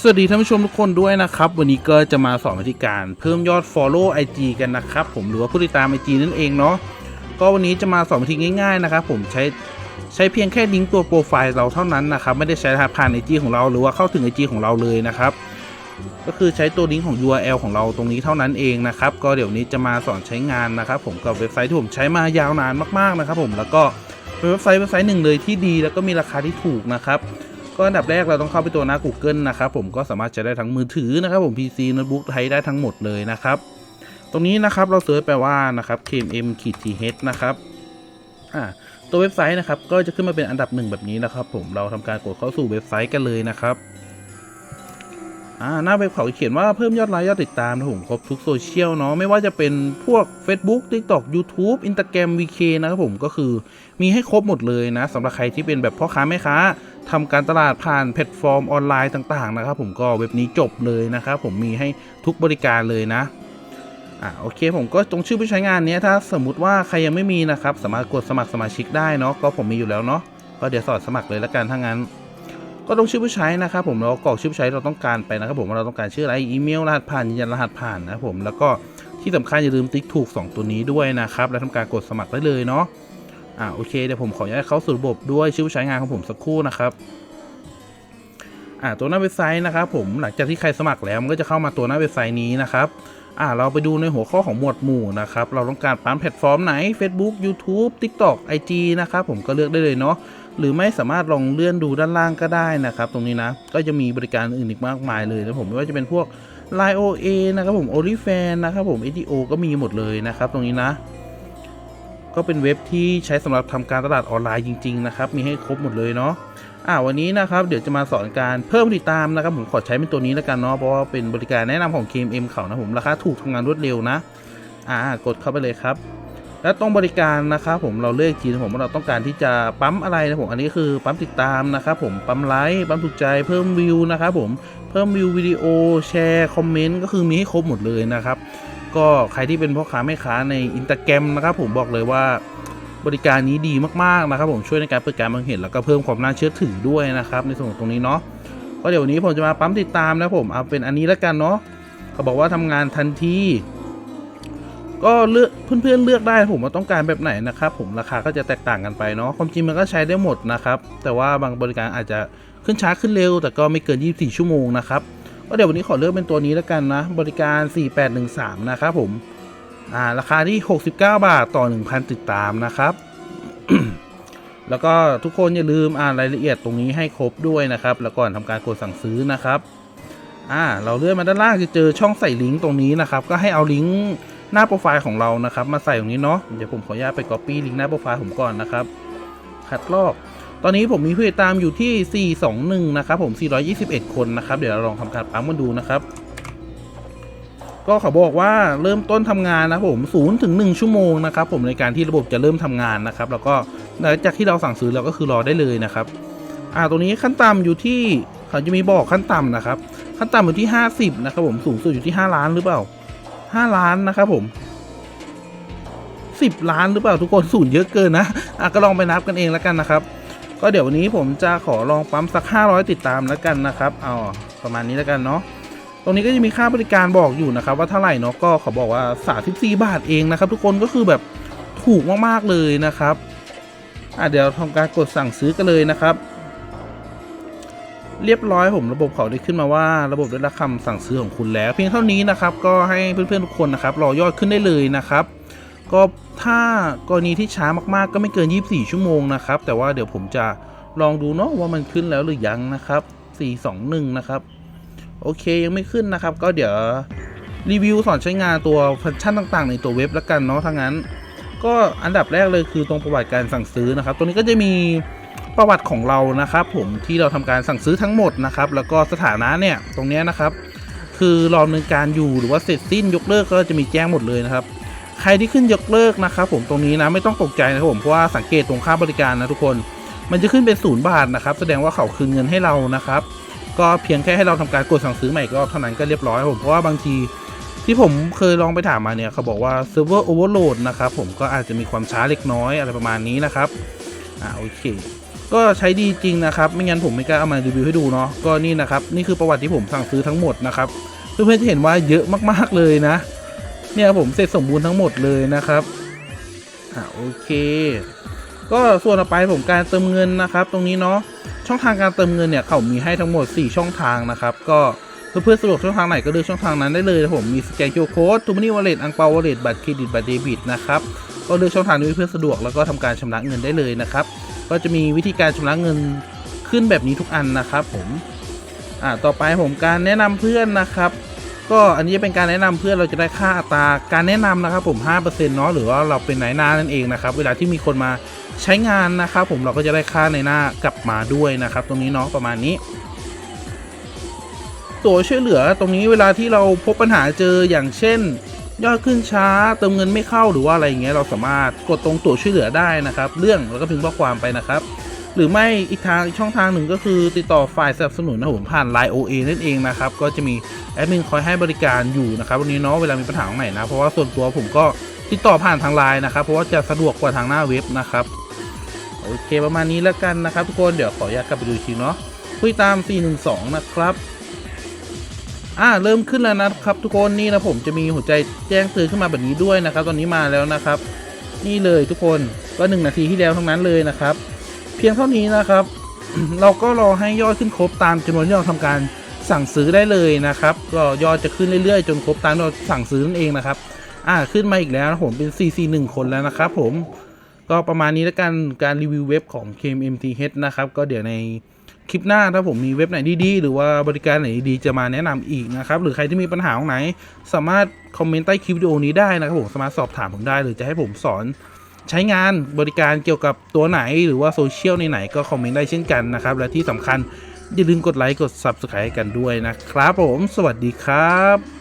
สวัสดีท่านผู้ชมทุกคนด้วยนะครับ วันนี้ก็จะมาสอนวิธีการเพิ่มยอด Follow IG กันนะครับ ผมหรือว่าผู้ติดตาม IG นั่นเองเนาะก็วันนี้จะมาสอนวิธีง่ายๆนะครับผมใช้ใช้เพียงแค่ลิงก์ตัวโปรไฟล์เราเท่านั้นนะครับไม่ได้ใช้รหัสผ่าน IG ของเราหรือว่าเข้าถึง IG ของเราเลยนะครับก็คือใช้ตัวลิงก์ของ URL ของเราตรงนี้เท่านั้นเองนะครับก็เดี๋ยวนี้จะมาสอนใช้งานนะครับ ผมกับเว็บไซต์ที่ผมใช้มายาวนานมากๆนะครับ ผมแล้วก็เป็นเว็บไซต์เว็บไซต์หนึ่งเลยที่ดี แล้วก็มีราคาที่ถูกนะครับ ก็อันดับแรกเราต้องเข้าไปตัวหน้า Google นะครับผมก็สามารถใช้ได้ทั้งมือถือนะครับผม PC โน้ตบุ๊กใช้ได้ทั้งหมดเลยนะครับ ตรงนี้นะครับเราเสิร์ชแปลว่านะครับ kmm th นะครับอ่าตัวเว็บไซต์นะครับก็จะขึ้นมาเป็นอันดับหนึ่งแบบนี้นะครับ ผมเราทำการกดเข้าสู่เว็บไซต์กันเลยนะครับ อ่าหน้าเว็บเขาเขียนว่าเพิ่มยอดไลค์ยอดติดตามนะผมครบทุกโซเชียลเนาะไม่ว่าจะเป็นพวก Facebook TikTok YouTube Instagram VK นะครับผมก็คือมีให้ครบหมดเลยนะสำหรับใครที่เป็นแบบพ่อค้าแม่ค้าทำการตลาดผ่านแพลตฟอร์มออนไลน์ต่างๆนะครับผมก็เว็บนี้จบเลยนะครับผมมีให้ทุกบริการเลยนะอ่าโอเคผมก็ตรงชื่อผู้ใช้งานเนี้ยถ้าสมมติว่าใครยังไม่มีนะครับสามารถกดสมัครสมาชิกได้เนาะก็ผมมีอยู่แล้วเนาะก็เดี๋ยวสอนสมัครเลยละกันถ้างั้น ก็ต้องชื่อผู้ใช้นะครับผมเรากรอกชื่อผู้ใช้เราต้องการไปนะครับผมว่าเราต้องการชื่ออะไรอีเมลรหัสผ่านยืนยันรหัสผ่านนะครับผมแล้วก็ที่สำคัญอย่าลืมติ๊กถูก 2 ตัวนี้ด้วยนะครับแล้วทำการกดสมัครได้เลยเนาะอ่าโอเคเดี๋ยวผมขออนุญาตเข้าสู่ระบบด้วยชื่อผู้ใช้งานของผมสักครู่นะครับอ่าตัวหน้าเว็บไซต์นะครับผมหลังจากที่ใครสมัครแล้วมันก็จะเข้ามาตัวหน้าเว็บไซต์นี้นะครับอ่าเราไปดูในหัวข้อของหมวดหมู่นะครับเราต้องการปั๊มแพลตฟอร์มไหน Facebook YouTube TikTok IG นะครับผมก็เลือกได้เลยเนาะ หรือไม่สามารถลองเลื่อนดูด้านล่างก็ได้นะครับ ตรงนี้นะก็จะมีบริการอื่นอีกมากมายเลยนะผมไม่ว่าจะเป็นพวก Line OA นะครับผม OnlyFans นะครับผม ADO ก็มีหมดเลยนะครับตรงนี้นะ ก็เป็นเว็บที่ใช้สำหรับทำการตลาดออนไลน์จริง ๆ นะครับ มีให้ครบหมดเลยเนาะอ่าวันนี้นะครับเดี๋ยวจะมาสอนการเพิ่มติดตามนะครับ ผมขอใช้เป็นตัวนี้แล้วกันเนาะเพราะว่าเป็นบริการแนะนำของ KMM เขานะผมราคาถูกทำงานรวดเร็วนะ อ่ากดเข้าไปเลยครับ แล้วตรงบริการนะครับผมเราเลือกทีนะผมว่าเราต้องการที่จะปั๊มอะไรนะผมอันนี้คือปั๊มติดตามนะครับผมปั๊มไลค์ปั๊มถูกใจเพิ่มวิวนะครับผมเพิ่มวิววิดีโอแชร์คอมเมนต์ก็คือมีให้ครบหมดเลยนะครับก็ใครที่เป็นพ่อค้าแม่ค้าในอินสตาแกรมนะครับผมบอกเลยว่าบริการนี้ดีมากๆนะครับผมช่วยในการเปิดการมองเห็นแล้วก็เพิ่มความน่าเชื่อถือด้วยนะครับในส่วนของตรงนี้เนาะก็เดี๋ยววันนี้ผมจะมาปั๊มติดตามนะผมเอาเป็นอันนี้แล้วกันเนาะเขาบอกว่าทำงานทันที ก็เลือกเพื่อนๆเลือกได้ผมว่าต้องการแบบไหนนะครับผมราคาก็จะแตกต่างกันไปเนาะความจริงมันก็ใช้ได้หมดนะครับแต่ว่าบางบริการอาจจะขึ้นช้าขึ้นเร็ว แต่ก็ไม่เกิน 24 ชั่วโมงนะครับก็เดี๋ยววันนี้ขอเลือกเป็นตัวนี้แล้วกันนะ บริการ 4813 นะครับผมอ่าราคาที่ 69 บาทต่อ 1,000 ติดตามนะครับ แล้วก็ทุกคนอย่าลืมอ่านรายละเอียดตรงนี้ให้ครบด้วยนะครับ แล้วก่อนทำการกดสั่งซื้อนะครับอ่าเราเลื่อนมาด้านล่างจะเจอช่องใส่ลิงก์ตรงนี้นะครับ ก็ให้เอาลิงก์ หน้าโปรไฟล์ของเรานะครับ มาใส่ตรงนี้เนาะเดี๋ยวผมขออนุญาตไป copy ลิงก์หน้าโปรไฟล์ผมก่อนนะครับคัดลอก ตอนนี้ผมมีผู้ติดตามอยู่ที่ 421 นะครับผม 421 คนนะครับ เดี๋ยวเราลองทำการปั๊มมาดูนะครับ ก็เขาบอกว่าเริ่มต้นทำงานนะผม0ถึง1ชั่วโมงนะครับผมในการที่ระบบจะเริ่มทำงานนะครับ แล้วก็หลังจากที่เราสั่งซื้อเราก็คือรอได้เลยนะครับอ่าตรงนี้ขั้นต่ำอยู่ที่เขาจะมีบอกขั้นต่ำนะครับ ขั้นต่ำอยู่ที่ 50 นะครับผมสูงสุดอยู่ที่ 5 ล้านหรือเปล่า 5ล้านนะครับผม10ล้านหรือเปล่าทุกคนศูนย์เยอะเกินนะอะก็ลองไปนับกันเองแล้วกันนะครับ ก็เดี๋ยววันนี้ผมจะขอลองปั๊มสัก 500 ติดตามแล้วกันนะครับเอาประมาณนี้แล้วกันเนาะตรงนี้ก็จะมีค่าบริการบอกอยู่นะครับ ว่าเท่าไหร่เนาะก็ขาบอกว่า34บาทเองนะครับ ทุกคนก็คือแบบถูกมากๆเลยนะครับอะเดี๋ยวทำการกดสั่งซื้อกันเลยนะครับ เรียบร้อยผมระบบเขาได้ขึ้นมาว่าระบบได้รับคำสั่งซื้อของคุณแล้ว เพียงเท่านี้นะครับก็ให้เพื่อนๆทุกคนนะครับรอยอดขึ้นได้เลยนะครับ ก็ถ้ากรณีที่ช้ามากๆ ก็ไม่เกิน 24 ชั่วโมงนะครับ แต่ว่าเดี๋ยวผมจะลองดูเนาะว่ามันขึ้นแล้วหรือยังนะครับ 421 นะครับ โอเคยังไม่ขึ้นนะครับ ก็เดี๋ยวรีวิวสอนใช้งานตัวฟังก์ชันต่างๆ ในตัวเว็บแล้วกันเนาะถ้างั้น ก็อันดับแรกเลยคือตรงประวัติการสั่งซื้อนะครับ ตรงนี้ก็จะมี ประวัติของเรานะครับ ผมที่เราทำการสั่งซื้อทั้งหมดนะครับ แล้วก็สถานะเนี่ยตรงนี้นะครับ คือรอดำเนินการอยู่หรือว่าเสร็จสิ้นยกเลิกก็จะมีแจ้งหมดเลยนะครับ ใครที่ขึ้นยกเลิกนะครับผมตรงนี้นะไม่ต้องตกใจนะครับผมเพราะว่าสังเกตตรงค่าบริการนะทุกคน มันจะขึ้นเป็นศูนย์บาทนะครับ แสดงว่าเขาคืนเงินให้เรานะครับ ก็เพียงแค่ให้เราทำการกดสั่งซื้อใหม่อีกรอบเท่านั้นก็เรียบร้อยผมเพราะว่าบางทีที่ผมเคยลองไปถามมาเนี่ยเขาบอกว่าเซิร์ฟเวอร์โอเวอร์โหลดนะครับผมก็อาจจะมีความช้าเล็กน้อยอะไรประมาณนี้นะครับ อ่าโอเค ก็ใช้ดีจริงนะครับ ไม่งั้นผมไม่กล้าเอามารีวิวให้ดูเนาะก็นี่นะครับ นี่คือประวัติที่ผมสั่งซื้อทั้งหมดนะครับเพื่อนๆจะเห็นว่าเยอะมากๆเลยนะ เนี่ยผมเสร็จสมบูรณ์ทั้งหมดเลยนะครับอ่าโอเค ก็ส่วนต่อไปผมการเติมเงินนะครับ ตรงนี้เนาะช่องทางการเติมเงินเนี่ยเขามีให้ทั้งหมด 4 ช่องทางนะครับ ก็เพื่อนๆสะดวกช่องทางไหนก็เลือกช่องทางนั้นได้เลยนะผมมีสแกนคิวโค้ดทูมานี่วอลเล็ตอังเปาวอลเล็ตบัตรเครดิตบัตรเดบิตนะครับก็เลือกช่องทางนี้เพื่อสะดวกแล้วก็ทำการชำระเงินได้เลยนะครับ ก็จะมีวิธีการชำระเงินขึ้นแบบนี้ทุกอันนะครับผมอ่าต่อไปผมการแนะนำเพื่อนนะครับ ก็อันนี้จะเป็นการแนะนำเพื่อนเราจะได้ค่าอัตราการแนะนำนะครับ ผม5%เนาะหรือว่าเราเป็นนายหน้านั่นเองนะครับ เวลาที่มีคนมาใช้งานนะครับ ผมเราก็จะได้ค่าในหน้ากลับมาด้วยนะครับ ตรงนี้เนาะประมาณนี้ตัวช่วยเหลือตรงนี้เวลาที่เราพบปัญหาเจออย่างเช่น ยอดขึ้นช้าเติมเงินไม่เข้าหรือว่าอะไรอย่างเงี้ยเราสามารถกดตรงตัวช่วยเหลือได้นะครับ เรื่องแล้วก็พิมพ์ข้อความไปนะครับ หรือไม่อีกทางอีกช่องทางหนึ่งก็คือติดต่อฝ่ายสนับสนุนนะผมผ่าน Line OA นั่นเองนะครับ ก็จะมีแอดมินคอยให้บริการอยู่นะครับวันนี้เนาะเวลามีปัญหาตรงไหนนะเพราะว่าส่วนตัวผมก็ติดต่อผ่านทางไลน์นะครับ เพราะว่าจะสะดวกกว่าทางหน้าเว็บนะครับโอเคประมาณนี้แล้วกันนะครับ ทุกคนเดี๋ยวขออนุญาตกลับไปดูทีเนาะคุยตาม 412 นะครับ อ่าเริ่มขึ้นแล้วนะครับทุกคนนี่นะผมจะมีหัวใจแจ้งเตือนขึ้นมาแบบนี้ด้วยนะครับ ตอนนี้มาแล้วนะครับ นี่เลยทุกคนก็หนึ่งนาทีที่แล้วทั้งนั้นเลยนะครับ เพียงเท่านี้นะครับ เราก็รอให้ยอดขึ้นครบตามจำนวนที่เราทำการสั่งซื้อได้เลยนะครับก็ยอดจะขึ้นเรื่อยๆ จนครบตามที่เราสั่งซื้อนั่นเองนะครับ อ่าขึ้นมาอีกแล้วนะผมเป็น 441 คนแล้วนะครับ ผมก็ประมาณนี้แล้วกันการรีวิวเว็บของ KMMTH นะครับ ก็เดี๋ยวใน คลิปหน้าถ้าผมมีเว็บไหนดีๆ หรือว่าบริการไหนดีจะมาแนะนำอีกนะครับ หรือใครที่มีปัญหาตรงไหน สามารถคอมเมนต์ใต้คลิปวิดีโอนี้ได้นะครับผมสามารถสอบถามผมได้ หรือจะให้ผมสอนใช้งานบริการเกี่ยวกับตัวไหน หรือว่าโซเชียลในไหนก็คอมเมนต์ได้เช่นกันนะครับ และที่สำคัญอย่าลืมกดไลค์กด Subscribe กันด้วยนะครับผม สวัสดีครับ